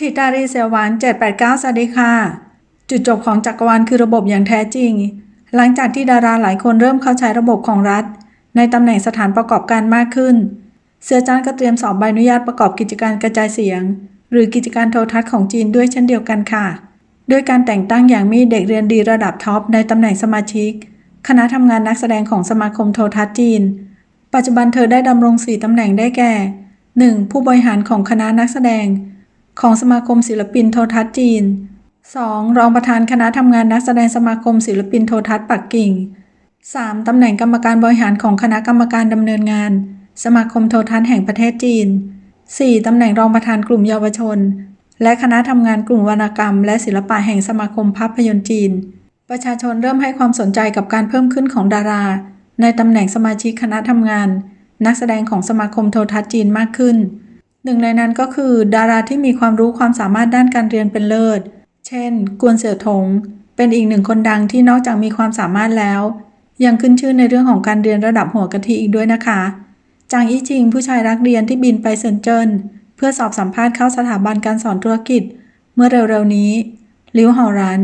ทิตารีเซลวัน789 สวัสดีค่ะ จุดจบของจักรวาลคือระบบอย่างแท้จริง หลังจากที่ดาราหลายคนเริ่มเข้าใช้ระบบของรัฐ ในตำแหน่งสถานประกอบการมากขึ้น เสือจานก็เตรียมสอบใบอนุญาตประกอบกิจการกระจายเสียง หรือกิจการโทรทัศน์ของจีนด้วยเช่นเดียวกันค่ะ ด้วยการแต่งตั้งอย่างมีเด็กเรียนดีระดับท็อปในตำแหน่งสมาชิก คณะทำงานนักแสดงของสมาคมโทรทัศน์จีน ปัจจุบันเธอได้ดำรงสี่ตำแหน่งได้แก่ 1. ผู้บริหารของคณะนักแสดง ของสมาคมศิลปินโทรทัศน์จีน 2. รองประธานคณะทำงานนักแสดงสมาคมศิลปินโทรทัศน์ปักกิ่ง 3. ตำแหน่งกรรมการบริหารของคณะกรรมการดำเนินงาน สมาคมโทรทัศน์แห่งประเทศจีน 4. ตำแหน่งรองประธานกลุ่มเยาวชน และคณะทำงานกลุ่มวรรณกรรม และศิลปะแห่งสมาคมภาพยนตร์จีน ประชาชนเริ่มให้ความสนใจกับการเพิ่มขึ้นของดารา ในตำแหน่งสมาชิกคณะทำงาน นักแสดงของสมาคมโทรทัศน์จีนมากขึ้น หนึ่งในนั้นก็คือ ดาราที่มีความรู้ความสามารถด้านการเรียนเป็นเลิศ เช่น กวนเสี่ยวถง เป็นอีกหนึ่งคนดังที่นอกจากมีความสามารถแล้ว ยังขึ้นชื่อในเรื่องของการเรียนระดับหัวกะทิอีกด้วยนะคะ จางอี้จิงผู้ชายรักเรียนที่บินไปเซินเจิ้นเพื่อสอบสัมภาษณ์เข้าสถาบันการสอนธุรกิจ เมื่อเร็วๆนี้ลิวเฮารัน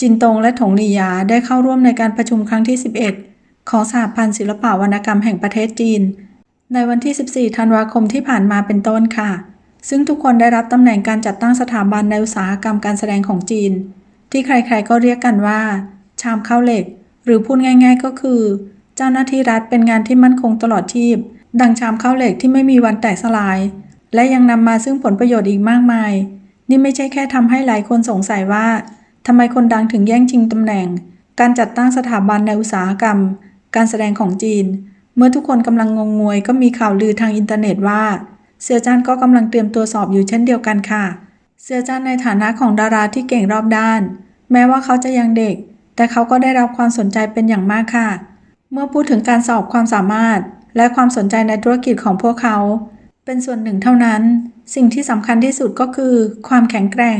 จินตงและถงหลียาได้เข้าร่วมในการประชุมครั้งที่ 11 ของสหพันธ์ศิลปวรรณกรรมแห่งประเทศจีน ในวันที่ 14 ธันวาคมที่ผ่านมาเป็นต้นค่ะ ซึ่งทุกคนได้รับตำแหน่งการจัดตั้งสถาบันในอุตสาหกรรมการแสดงของจีน ที่ใครๆก็เรียกกันว่า ชามข้าวเหล็ก หรือพูดง่ายๆก็คือ เจ้าหน้าที่รัฐเป็นงานที่มั่นคงตลอดชีพ ดังชามข้าวเหล็กที่ไม่มีวันแตกสลาย และยังนำมาซึ่งผลประโยชน์อีกมากมาย นี่ไม่ใช่แค่ทำให้หลายคนสงสัยว่าทำไมคนดังถึงแย่งชิงตำแหน่ง การจัดตั้งสถาบันในอุตสาหกรรม การแสดงของจีน เมื่อทุกคนกำลังงงงวยก็มีข่าวลือทางอินเทอร์เน็ตว่าเสี่ยจานก็กำลังเตรียมตัวสอบอยู่เช่นเดียวกันค่ะเสี่ยจานในฐานะของดาราที่เก่งรอบด้าน แม้ว่าเขาจะยังเด็ก แต่เขาก็ได้รับความสนใจเป็นอย่างมากค่ะ เมื่อพูดถึงการสอบความสามารถ และความสนใจในธุรกิจของพวกเขา เป็นส่วนหนึ่งเท่านั้น สิ่งที่สำคัญที่สุดก็คือ ความแข็งแกร่ง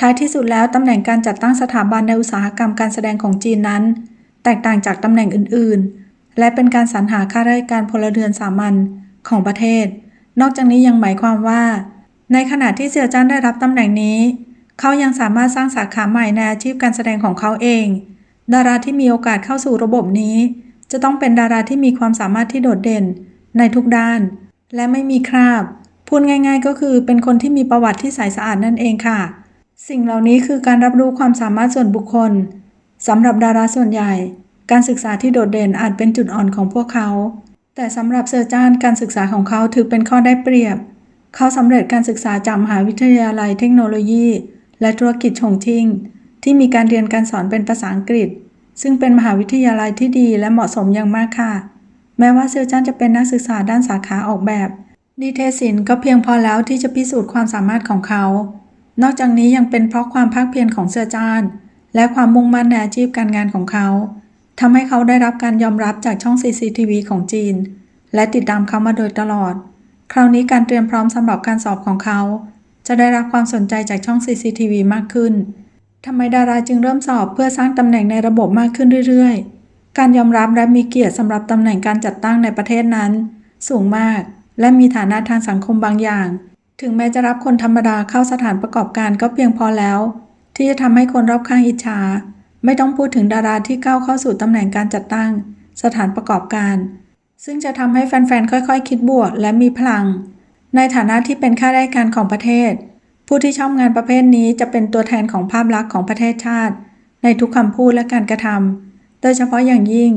ท้ายที่สุดแล้วตำแหน่งการจัดตั้งสถาบันในอุตสาหกรรมการแสดงของจีนนั้น แตกต่างจากตำแหน่งอื่นๆ และเป็นการสรรหาข้าราชการพลเรือนสามัญของประเทศ นอกจากนี้ยังหมายความว่า ในขณะที่เสี่ยจ้านได้รับตำแหน่งนี้ เขายังสามารถสร้างสาขาใหม่ในอาชีพการแสดงของเขาเอง ดาราที่มีโอกาสเข้าสู่ระบบนี้ จะต้องเป็นดาราที่มีความสามารถที่โดดเด่น ในทุกด้าน และไม่มีคราบ พูดง่าย ๆ ก็คือเป็นคนที่มีประวัติที่ใสสะอาดนั่นเองค่ะ สิ่งเหล่านี้คือการรับรู้ความสามารถส่วนบุคคลสำหรับดาราส่วนใหญ่ การศึกษาที่โดดเด่นอาจเป็นจุดอ่อนของพวกเขา แต่สำหรับเซอร์จานการศึกษาของเขาถือเป็นข้อได้เปรียบ เขาสำเร็จการศึกษาจากมหาวิทยาลัยเทคโนโลยี และธุรกิจชงชิง ที่มีการเรียนการสอนเป็นภาษาอังกฤษ ซึ่งเป็นมหาวิทยาลัยที่ดีและเหมาะสมอย่างมากค่ะ แม้ว่าเซอร์จานจะเป็นนักศึกษาด้านสาขาออกแบบนิเทศศิลป์ก็เพียงพอแล้วที่จะพิสูจน์ความสามารถของเขา นอกจากนี้ยังเป็นเพราะความภาคเพียรของเซอร์จานและความมุ่งมั่นในอาชีพการงานของเขา ทำให้เขาได้รับการยอมรับจากช่อง CCTV ของจีน และติดตามเขามาโดยตลอด คราวนี้การเตรียมพร้อมสำหรับการสอบของเขา จะได้รับความสนใจจากช่อง CCTV มากขึ้นทำไมดาราจึงเริ่มสอบเพื่อสร้างตำแหน่งในระบบมากขึ้นเรื่อยๆ การยอมรับและมีเกียรติสำหรับตำแหน่งการจัดตั้งในประเทศนั้น สูงมาก และมีฐานะทางสังคมบางอย่าง ถึงแม้จะรับคนธรรมดาเข้าสถานประกอบการก็เพียงพอแล้ว ที่จะทำให้คนรอบข้างอิจฉา ไม่ต้องพูดถึงดาราที่ก้าวเข้าสู่ตำแหน่งการจัดตั้ง สถานประกอบการ ซึ่งจะทำให้แฟนๆ ค่อยๆคิดบวกและมีพลัง ในฐานะที่เป็นข้าราชการของประเทศ ผู้ที่ชอบงานประเภทนี้จะเป็นตัวแทนของภาพลักษณ์ของประเทศชาติ ในทุกคำพูดและการกระทำโดยเฉพาะอย่างยิ่ง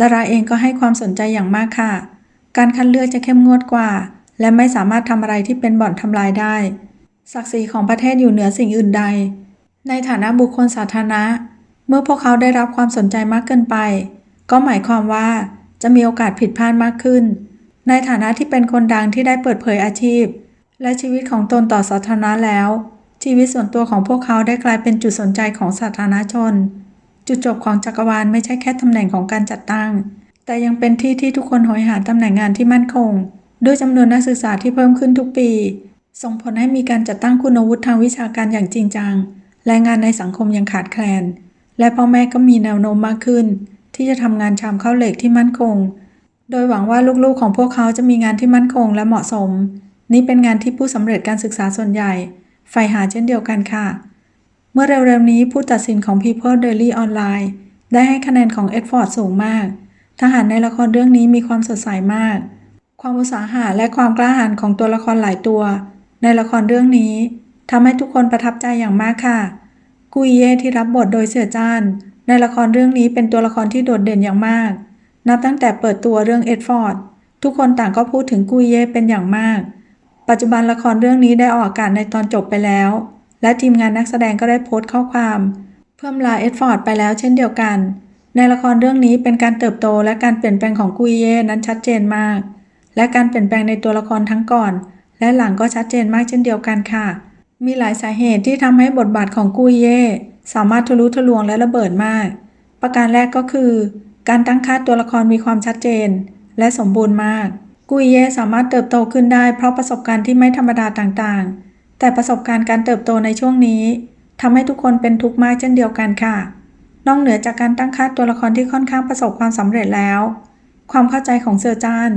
ดาราเองก็ให้ความสนใจอย่างมากค่ะ การคัดเลือกจะเข้มงวดกว่า และไม่สามารถทำอะไรที่เป็นบ่อนทำลายได้ ศักดิ์ศรีของประเทศอยู่เหนือสิ่งอื่นใด ในฐานะบุคคลสาธารณะ เมื่อพวกเขาได้รับความสนใจมากเกินไป ก็หมายความว่าจะมีโอกาสผิดพลาดมากขึ้น ในฐานะที่เป็นคนดังที่ได้เปิดเผยอาชีพ และชีวิตของตนต่อสาธารณะแล้ว ชีวิตส่วนตัวของพวกเขาได้กลายเป็นจุดสนใจของสาธารณชน จุดจบของจักรวาลไม่ใช่แค่ตำแหน่งของการจัดตั้ง แต่ยังเป็นที่ที่ทุกคนหอยหาตำแหน่งงานที่มั่นคง ด้วยจำนวนนักศึกษาที่เพิ่มขึ้นทุกปี ส่งผลให้มีการจัดตั้งคุณวุฒิทางวิชาการอย่างจริงจัง และงานในสังคมยังขาดแคลน และพ่อแม่ก็มีแนวโน้มมากขึ้น ที่จะทำงานชามข้าวเหล็กที่มั่นคง โดยหวังว่าลูกๆของพวกเขาจะมีงานที่มั่นคงและเหมาะสม นี่เป็นงานที่ผู้สำเร็จการศึกษาส่วนใหญ่ใฝ่หาเช่นเดียวกันค่ะ เมื่อเร็วๆนี้ผู้ตัดสินของ People Daily Online ได้ให้คะแนนของเอ็ดฟอร์ดสูงมาก ทหารในละครเรื่องนี้มีความสดใสมาก ความอุตสาหะและความกล้าหาญของตัวละครหลายตัว ในละครเรื่องนี้ทำให้ทุกคนประทับใจอย่างมากค่ะ กุยเย่ที่รับบทโดยเสี่ยจ้าน ในละครเรื่องนี้เป็นตัวละครที่โดดเด่นอย่างมาก นับตั้งแต่เปิดตัวเรื่องเอ็ดฟอร์ดทุกคนต่างก็พูดถึงกุยเย่เป็นอย่างมาก ปัจจุบันละครเรื่องนี้ได้ออกอากาศในตอนจบไปแล้ว และทีมงานนักแสดงก็ได้โพสต์ข้อความ เพิ่มลาเอ็ดฟอร์ดไปแล้วเช่นเดียวกัน ในละครเรื่องนี้เป็นการเติบโตและการเปลี่ยนแปลงของกุยเย่นั้นชัดเจนมาก และการเปลี่ยนแปลงในตัวละครทั้งก่อน และหลังก็ชัดเจนมากเช่นเดียวกันค่ะ มีหลายสาเหตุที่ทำให้บทบาทของกุยเย่สามารถทะลุทะลวงและระเบิดมาก ประการแรกก็คือ การตั้งค่าตัวละครมีความชัดเจน และสมบูรณ์มาก กุยเย่สามารถเติบโตขึ้นได้เพราะประสบการณ์ที่ไม่ธรรมดาต่างๆ แต่ประสบการณ์การเติบโตในช่วงนี้ทำให้ทุกคนเป็นทุกข์มากเช่นเดียวกันค่ะ นอกเหนือจากการตั้งค่าตัวละครที่ค่อนข้างประสบความสำเร็จแล้ว ความเข้าใจของเซอร์จาน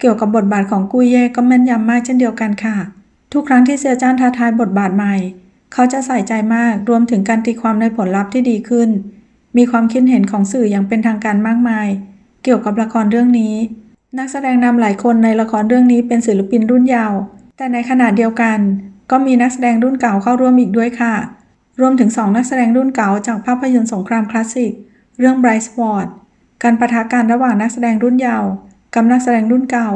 เกี่ยวกับบทบาทของกุยเย่ก็แม่นยำมากเช่นเดียวกันค่ะ ทุกครั้งที่เซอร์จานท้าทายบทบาทใหม่ เขาจะใส่ใจมากรวมถึงการตีความในผลลัพธ์ที่ดีขึ้น มีความคิดเห็นของสื่ออย่างเป็นทางการมากมาย เกี่ยวกับละครเรื่องนี้ นักแสดงนำหลายคนในละครเรื่องนี้เป็นศิลปินรุ่นเยาว์แต่ในขณะเดียวกัน ก็มีนักแสดงรุ่นเก่าเข้าร่วมอีกด้วยค่ะ รวมถึง 2 นักแสดงรุ่นเก่าจากภาพยนตร์สงครามคลาสสิกเรื่อง Bright Spot การประทะกันระหว่างนักแสดงรุ่นเยาว์กับนักแสดงรุ่นเก่า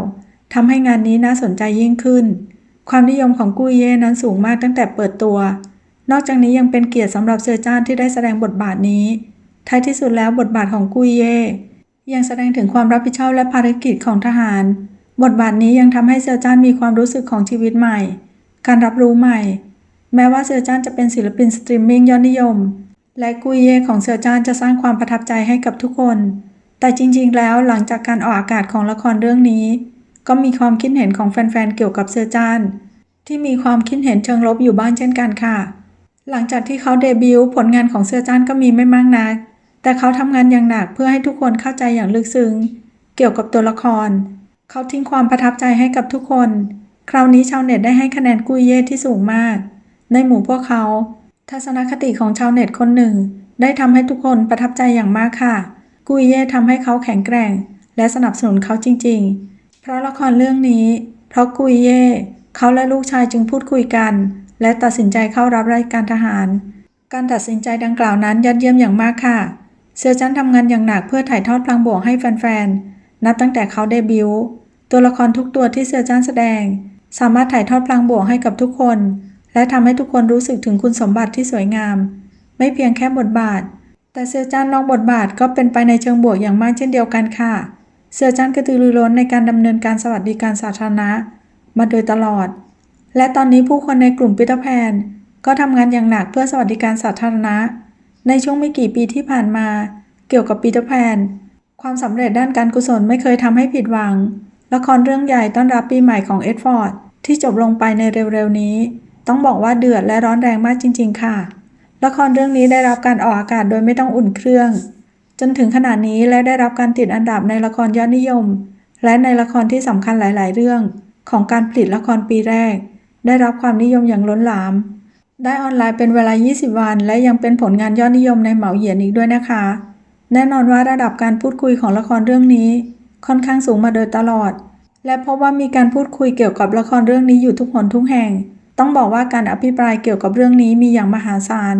ทำให้งานนี้น่าสนใจยิ่งขึ้น ความนิยมของกุยเย่นั้นสูงมากตั้งแต่เปิดตัว นอกจากนี้ยังเป็นเกียรติสำหรับเซอร์จานที่ได้แสดงบทบาทนี้ ท้ายที่สุดแล้วบทบาทของกุยเย่ยังแสดงถึงความรับผิดชอบและภารกิจของทหาร บทบาทนี้ยังทำให้เซอร์จานมีความรู้สึกของชีวิตใหม่ การรับรู้ใหม่ แม้ว่าเซอร์จานจะเป็นศิลปินสตรีมมิ่งยอดนิยม และกุยเย่ของเซอร์จานจะสร้างความประทับใจให้กับทุกคน แต่จริงๆ แล้วหลังจากการออกอากาศของละครเรื่องนี้ ก็มีความคิดเห็นของแฟนๆ เกี่ยวกับเซอร์จานที่มีความคิดเห็นเชิงลบอยู่บ้างเช่นกันค่ะ หลังจากที่เขาเดบิวต์ผลงานของเซอร์จานก็มีไม่มากนัก แต่เขาทำงานอย่างหนักเพื่อให้ทุกคนเข้าใจอย่างลึกซึ้งเกี่ยวกับตัวละคร เขาทิ้งความประทับใจให้กับทุกคน คราวนี้ชาวเน็ตได้ให้คะแนนกุยเย่ที่สูงมาก ในหมู่พวกเขา ทัศนคติของชาวเน็ตคนหนึ่ง ได้ทำให้ทุกคนประทับใจอย่างมากค่ะ กุยเย่ทำให้เขาแข็งแกร่ง และสนับสนุนเขาจริง ๆ เพราะละครเรื่องนี้ เพราะกุยเย่เขาและลูกชายจึงพูดคุยกัน และตัดสินใจเข้ารับรายการทหาร การตัดสินใจดังกล่าวนั้นยอดเยี่ยมอย่างมากค่ะ เซอร์จันทำงานอย่างหนักเพื่อถ่ายทอดพลังบวกให้แฟนๆ นับตั้งแต่เขาเดบิวต์ตัวละครทุกตัวที่เซอร์จันแสดง สามารถถ่ายทอดพลังบวกให้กับทุกคน และทำให้ทุกคนรู้สึกถึงคุณสมบัติที่สวยงาม ไม่เพียงแค่บทบาท แต่เซอร์จันนอกบทบาทก็เป็นไปในเชิงบวกอย่างมากเช่นเดียวกันค่ะ เซอร์จันกระตือรือร้นในการดำเนินการสวัสดิการสาธารณะ มาโดยตลอด และตอนนี้ผู้คนในกลุ่มปิเตอร์แพนก็ทำงานอย่างหนักเพื่อสวัสดิการสาธารณะ ในช่วงไม่กี่ปีที่ผ่านมา เกี่ยวกับปีเตอร์แพนความสำเร็จด้านการกุศลไม่เคยทำให้ผิดหวัง ละครเรื่องใหญ่ต้อนรับปีใหม่ของเอ็ดฟอร์ดที่จบลงไปในเร็วๆนี้ ต้องบอกว่าเดือดและร้อนแรงมากจริง ๆ ค่ะ ละครเรื่องนี้ได้รับการออกอากาศโดยไม่ต้องอุ่นเครื่อง จนถึงขนาดนี้และได้รับการติดอันดับในละครยอดนิยม และในละครที่สำคัญหลาย ๆ เรื่อง ของการผลิตละครปีแรก ได้รับความนิยมอย่างล้นหลาม ได้ออนไลน์เป็นเวลา 20 วัน และยังเป็นผลงานยอดนิยมในเหมาเหยียนอีกด้วยนะคะ แน่นอนว่าระดับการพูดคุยของละครเรื่องนี้ ค่อนข้างสูงมาโดยตลอด และพบว่ามีการพูดคุยเกี่ยวกับละครเรื่องนี้อยู่ทุกหนทุกแห่ง ต้องบอกว่าการอภิปรายเกี่ยวกับเรื่องนี้มีอย่างมหาศาล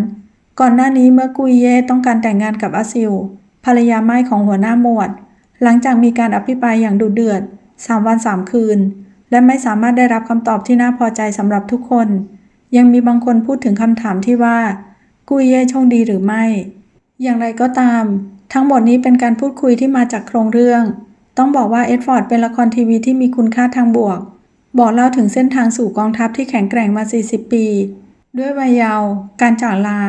ก่อนหน้านี้เมื่อกุยเย่ต้องการแต่งงานกับอาซิล ภรรยาไม่ของหัวหน้าหมวด หลังจากมีการอภิปรายอย่างดุเดือด 3 วัน 3 คืน และไม่สามารถได้รับคำตอบที่น่าพอใจสำหรับทุกคน ยังมีบางคนพูดถึงคำถามที่ว่า กุยเย่โชคดีหรือไม่ อย่างไรก็ตาม ทั้งหมดนี้เป็นการพูดคุยที่มาจากโครงเรื่อง ต้องบอกว่าเอ็ดฟอร์ดเป็นละครทีวีที่มีคุณค่าทางบวก บอกเล่าถึงเส้นทางสู่กองทัพที่แข็งแกร่งมา 40 ปี ด้วยวัยเยาว์การจากลา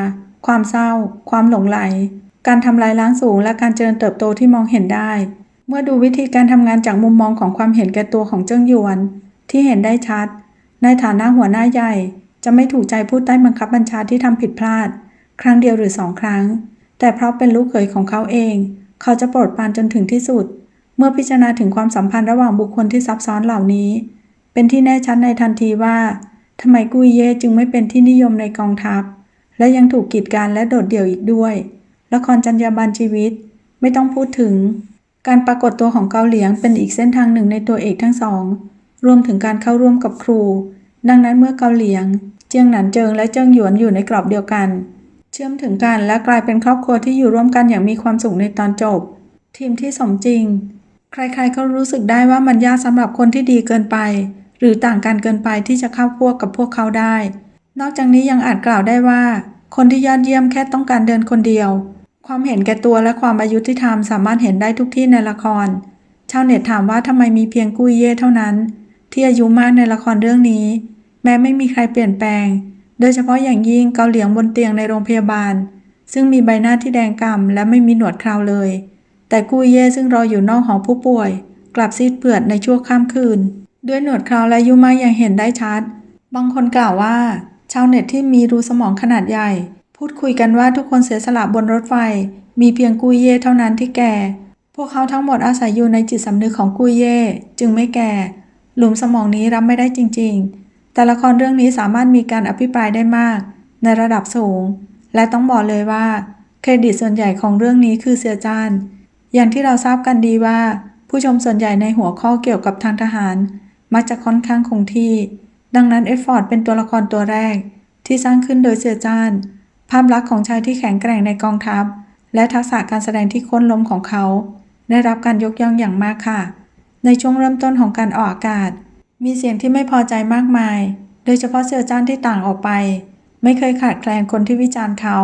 ความเศร้า ความหลงไหล การทำลายล้างสูงและการเจริญเติบโตที่มองเห็นได้ เมื่อดูวิธีการทำงานจากมุมมองของความเห็นแก่ตัวของเจิ้งหยวน ที่เห็นได้ชัด ในฐานะหัวหน้าใหญ่ จะไม่ถูกใจผู้ใต้บังคับบัญชาที่ทำผิดพลาด ครั้งเดียวหรือสองครั้ง แต่เพราะเป็นลูกเขยของเขาเอง เขาจะโปรดปรานจนถึงที่สุด เมื่อพิจารณาถึงความสัมพันธ์ระหว่างบุคคลที่ซับซ้อนเหล่านี้ เป็นที่แน่ชัดในทันทีว่าทำไมกุยเย่จึงไม่เป็นที่นิยมในกองทัพ และยังถูกกีดกันและโดดเดี่ยวอีกด้วย ละครจรรยาบรรณชีวิต ไม่ต้องพูดถึง การปรากฏตัวของเกาเหลียงเป็นอีกเส้นทางหนึ่งในตัวเอกทั้งสอง รวมถึงการเข้าร่วมกับครู ดังนั้นเมื่อเกาเหลียง เจียงหนันเจิงและเจิงหยวนอยู่ในกรอบเดียวกัน เชื่อมถึงกันและกลายเป็นครอบครัวที่อยู่ร่วมกันอย่างมีความสุขในตอนจบ ทีมที่สมจริง ใครๆก็รู้สึกได้ว่ามันยากสำหรับคนที่ดีเกินไป หรือต่างกันเกินไปที่จะเข้าพวกกับพวกเขาได้ นอกจากนี้ยังอาจกล่าวได้ว่าคนที่ยอดเยี่ยมแค่ต้องการเดินคนเดียว ความเห็นแก่ตัวและความอายุที่ทำสามารถเห็นได้ทุกที่ในละคร ชาวเน็ตถามว่าทำไมมีเพียงกุ้ยเย่เท่านั้น ที่อายุมากในละครเรื่องนี้ แม้ไม่มีใครเปลี่ยนแปลง โดยเฉพาะอย่างยิ่งเกาเหลียงบนเตียงในโรงพยาบาล ซึ่งมีใบหน้าที่แดงกำ่ำและไม่มีหนวดเคราเลย แต่กุ้ยเย่ซึ่งรออยู่นอกหอผู้ป่วย กลับซีดเปือดในชั่วข้ามคืน ด้วยหนวดเคราและอายุมากอย่างเห็นได้ชัด บางคนกล่าวว่า ชาวเน็ตที่มีรูสมองขนาดใหญ่ พูดคุยกันว่าทุกคนเสียสละบนรถไฟ มีเพียงกุยเย่เท่านั้นที่แก่ พวกเขาทั้งหมดอาศัยอยู่ในจิตสำนึกของกุยเย่จึงไม่แก่ หลุมสมองนี้รับไม่ได้จริง ๆ แต่ละครเรื่องนี้สามารถมีการอภิปรายได้มาก ในระดับสูง และต้องบอกเลยว่า เครดิตส่วนใหญ่ของเรื่องนี้คือเสียจานอย่างที่เราทราบกันดีว่า ผู้ชมส่วนใหญ่ในหัวข้อเกี่ยวกับทางทหาร มักจะค่อนข้างคงที่ ดังนั้นเอ็ดฟอร์ดเป็นตัวละครตัวแรก ที่สร้างขึ้นโดยเสียจาน ภาพลักษณ์ของชายที่แข็งแกร่งในกองทัพ และทักษะการแสดงที่ค้นล้มของเขา ได้รับการยกย่องอย่างมากค่ะ ในช่วงเริ่มต้นของการออกอากาศ มีเสียงที่ไม่พอใจมากมาย โดยเฉพาะเสือจ้านที่ต่างออกไป ไม่เคยขาดแคลนคนที่วิจารณ์เขา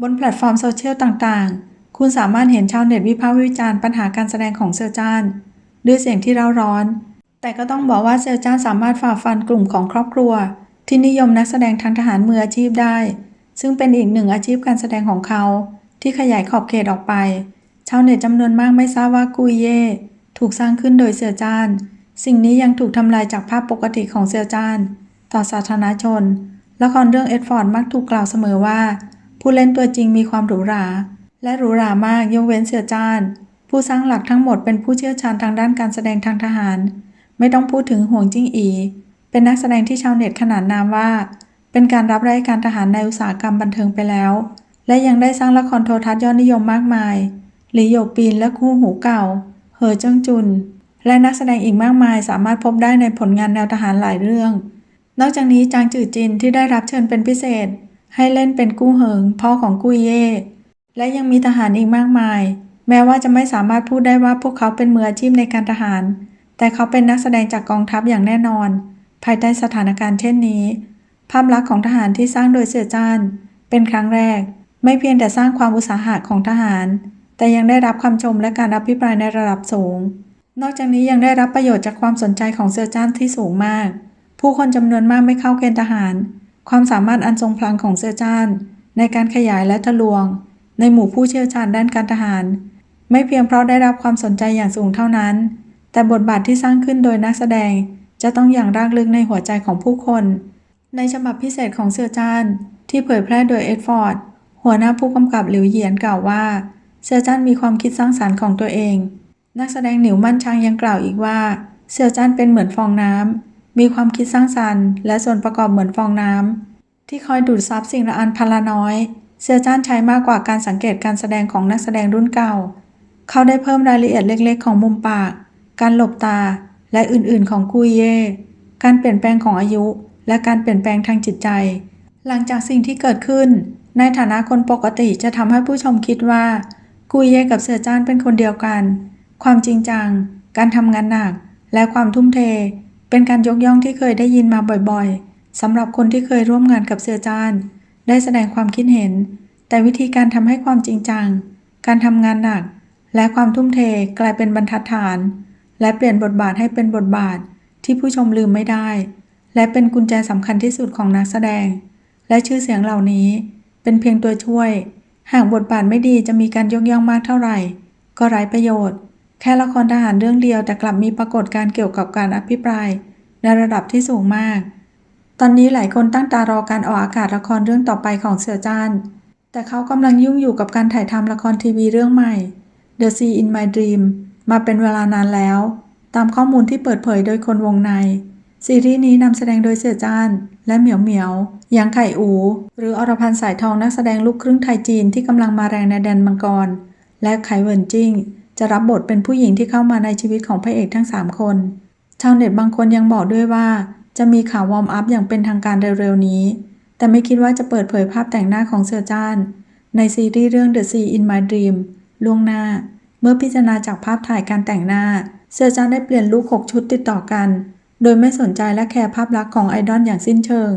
บนแพลตฟอร์มโซเชียลต่างๆ คุณสามารถเห็นชาวเน็ตวิพากษ์วิจารณ์ปัญหาการแสดงของเสือจ้านด้วยเสียงที่เร่าร้อน แต่ก็ต้องบอกว่าเสือจ้านสามารถฝ่าฟันกลุ่มของครอบครัว ที่นิยมนักแสดงทางทหารมืออาชีพได้ ซึ่งเป็นอีกหนึ่งอาชีพการแสดงของเขา ที่ขยายขอบเขตออกไป ชาวเน็ตจำนวนมากไม่ทราบว่ากุยเย่ถูกสร้างขึ้นโดยเสือจ้าน สิ่งนี้ยังถูกทำลายจากภาพปกติของเสือจ้าน ต่อสาธารณชน ละครเรื่องเอ็ดฟอร์ดมักถูกกล่าวเสมอว่า ผู้เล่นตัวจริงมีความหรูหรา และหรูหรามากยกเว้นเสือจ้าน ผู้สร้างหลักทั้งหมดเป็นผู้เชี่ยวชาญทางด้านการแสดงทางทหาร ไม่ต้องพูดถึงห่วงจิ้งอี เป็นนักแสดงที่ชาวเน็ตขนานนามว่า เป็นการรับราชการทหารในอุตสาหกรรมบันเทิงไปแล้ว และยังได้สร้างละครโทรทัศน์ยอดนิยมมากมาย หลีโยกปีนและคู่หูเก่า เหอเจิ้งจุน และนักแสดงอีกมากมายสามารถพบได้ในผลงานแนวทหารหลายเรื่อง นอกจากนี้จางจือจินที่ได้รับเชิญเป็นพิเศษ ให้เล่นเป็นกู้เหิงพ่อของกุยเย่และยังมีทหารอีกมากมาย แม้ว่าจะไม่สามารถพูดได้ว่าพวกเขาเป็นมืออาชีพในการทหาร แต่เขาเป็นนักแสดงจากกองทัพอย่างแน่นอน ภายใต้สถานการณ์เช่นนี้ ภาพลักษณ์ของทหารที่สร้างโดยเสี่ยจ้าน เป็นครั้งแรก ไม่เพียงแต่สร้างความอุตสาหะของทหาร แต่ยังได้รับคำชมและการอภิปรายในระดับสูง นอกจากนี้ยังได้รับประโยชน์จากความสนใจของเสี่ยจ้านที่สูงมาก ผู้คนจำนวนมากไม่เข้าเกณฑ์ทหาร ความสามารถอันทรงพลังของเสี่ยจ้าน ในการขยายและทะลวง ในหมู่ผู้เชี่ยวชาญด้านการทหาร ไม่เพียงเพราะได้รับความสนใจอย่างสูงเท่านั้น แต่บทบาทที่สร้างขึ้นโดยนักแสดงจะต้องอย่างรากลึกในหัวใจของผู้คน ในฉบับพิเศษของเสี่ยจ้านที่เผยแพร่โดยเอ็ดฟอร์ด หัวหน้าผู้กำกับหลิวเหยียนกล่าวว่า เสี่ยจ้านมีความคิดสร้างสารรค์ของตัวเอง นักแสดงหนิวมั่นชางยังกล่าวอีกว่า เสี่ยจ้านเป็นเหมือนฟองน้ำ มีความคิดสร้างสรรค์ และส่วนประกอบเหมือนฟองน้ำ ที่คอยดูดซับสิ่งละอันพนละน้อย เสี่ยจ้านใช้มากกว่าการสังเกตการแสดงของนักแสดงรุ่นเก่า เขาได้เพิ่มรายละเอียดเล็ก ๆ ของมุมปาก การหลบตา และอื่นๆ ของกุยเย่การเปลี่ยนแปลงของอายุ และการเปลี่ยนแปลงทางจิตใจ หลังจากสิ่งที่เกิดขึ้น ในฐานะคนปกติจะทำให้ผู้ชมคิดว่า กุยเย่กับเสี่ยจ้านเป็นคนเดียวกัน ความจริงจัง การทำงานหนัก และความทุ่มเท เป็นการยกย่องที่เคยได้ยินมาบ่อยๆสำหรับคนที่เคยร่วมงานกับเสี่ยจ้าน ได้แสดงความคิดเห็น แต่วิธีการทำให้ความจริงจัง การทำงานหนัก และความทุ่มเทกลายเป็นบรรทัดฐาน และเปลี่ยนบทบาทให้เป็นบทบาทที่ผู้ชมลืมไม่ได้ และเป็นกุญแจสำคัญที่สุดของนักแสดง และชื่อเสียงเหล่านี้เป็นเพียงตัวช่วย หากบทบาทไม่ดีจะมีการยกย่องมากเท่าไหร่ ก็ไร้ประโยชน์ แค่ละครทหารเรื่องเดียวแต่กลับมีปรากฏการเกี่ยวกับการอภิปราย ในระดับที่สูงมาก ตอนนี้หลายคนตั้งตารอการออกอากาศละครเรื่องต่อไปของเสือจ้านแต่เขากำลังยุ่งอยู่กับการถ่ายทำละครทีวีเรื่องใหม่ The Sea in My Dream มาเป็นเวลานานแล้ว ตามข้อมูลที่เปิดเผยโดยคนวงใน ซีรีส์นี้นำแสดงโดยเสี่ยจ้านและเหมียวเหมียวยางไข่อู หรืออรพันธ์สายทองนักแสดงลูกครึ่งไทยจีนที่กำลังมาแรงในแดนมังกร และไขเวินจิ้ง จะรับบทเป็นผู้หญิงที่เข้ามาในชีวิตของพระเอกทั้ง 3 คน ชาวเน็ตบางคนยังบอกด้วยว่า จะมีข่าววอร์มอัพอย่างเป็นทางการเร็วๆนี้ แต่ไม่คิดว่าจะเปิดเผยภาพแต่งหน้าของเสี่ยจ้านในซีรีส์เรื่อง The Sea in My Dream ล่วงหน้า เมื่อพิจารณาจากภาพถ่ายการแต่งหน้า เสี่ยจ้านได้เปลี่ยนลุค6ชุดติดต่อกัน โดยไม่สนใจและแคร์ภาพลักษณ์ของไอดอลอย่างสิ้นเชิง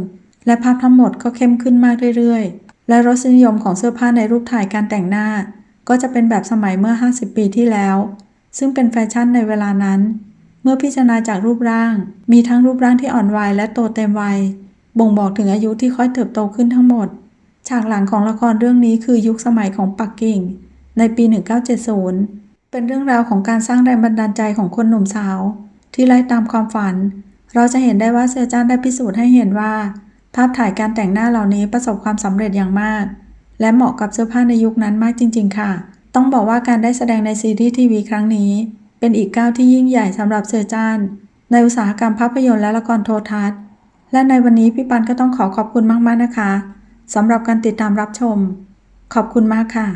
และภาพทั้งหมดก็เข้มขึ้นมากเรื่อยๆ และรสนิยมของเสื้อผ้าในรูปถ่ายการแต่งหน้า ก็จะเป็นแบบสมัยเมื่อ 50 ปีที่แล้ว ซึ่งเป็นแฟชั่นในเวลานั้น เมื่อพิจารณาจากรูปร่าง มีทั้งรูปร่างที่อ่อนวัยและโตเต็มวัย บ่งบอกถึงอายุที่ค่อยเติบโตขึ้นทั้งหมด ฉากหลังของละครเรื่องนี้คือยุคสมัยของปักกิ่ง ในปี 1970 เป็นเรื่องราวของการสร้างแรงบันดาลใจของคนหนุ่มสาว ที่ไล่ตามความฝัน เราจะเห็นได้ว่าเซอร์จานได้พิสูจน์ให้เห็นว่า ภาพถ่ายการแต่งหน้าเหล่านี้ประสบความสำเร็จอย่างมาก และเหมาะกับเสื้อผ้าในยุคนั้นมากจริง ๆ ค่ะ ต้องบอกว่าการได้แสดงในซีรีส์ทีวีครั้งนี้ เป็นอีกก้าวที่ยิ่งใหญ่สำหรับเซอร์จานในอุตสาหกรรมภาพยนตร์และละครโทรทัศน์ และในวันนี้พี่ปันก็ต้องขอขอบคุณมากๆนะคะสำหรับการติดตามรับชม ขอบคุณมากค่ะ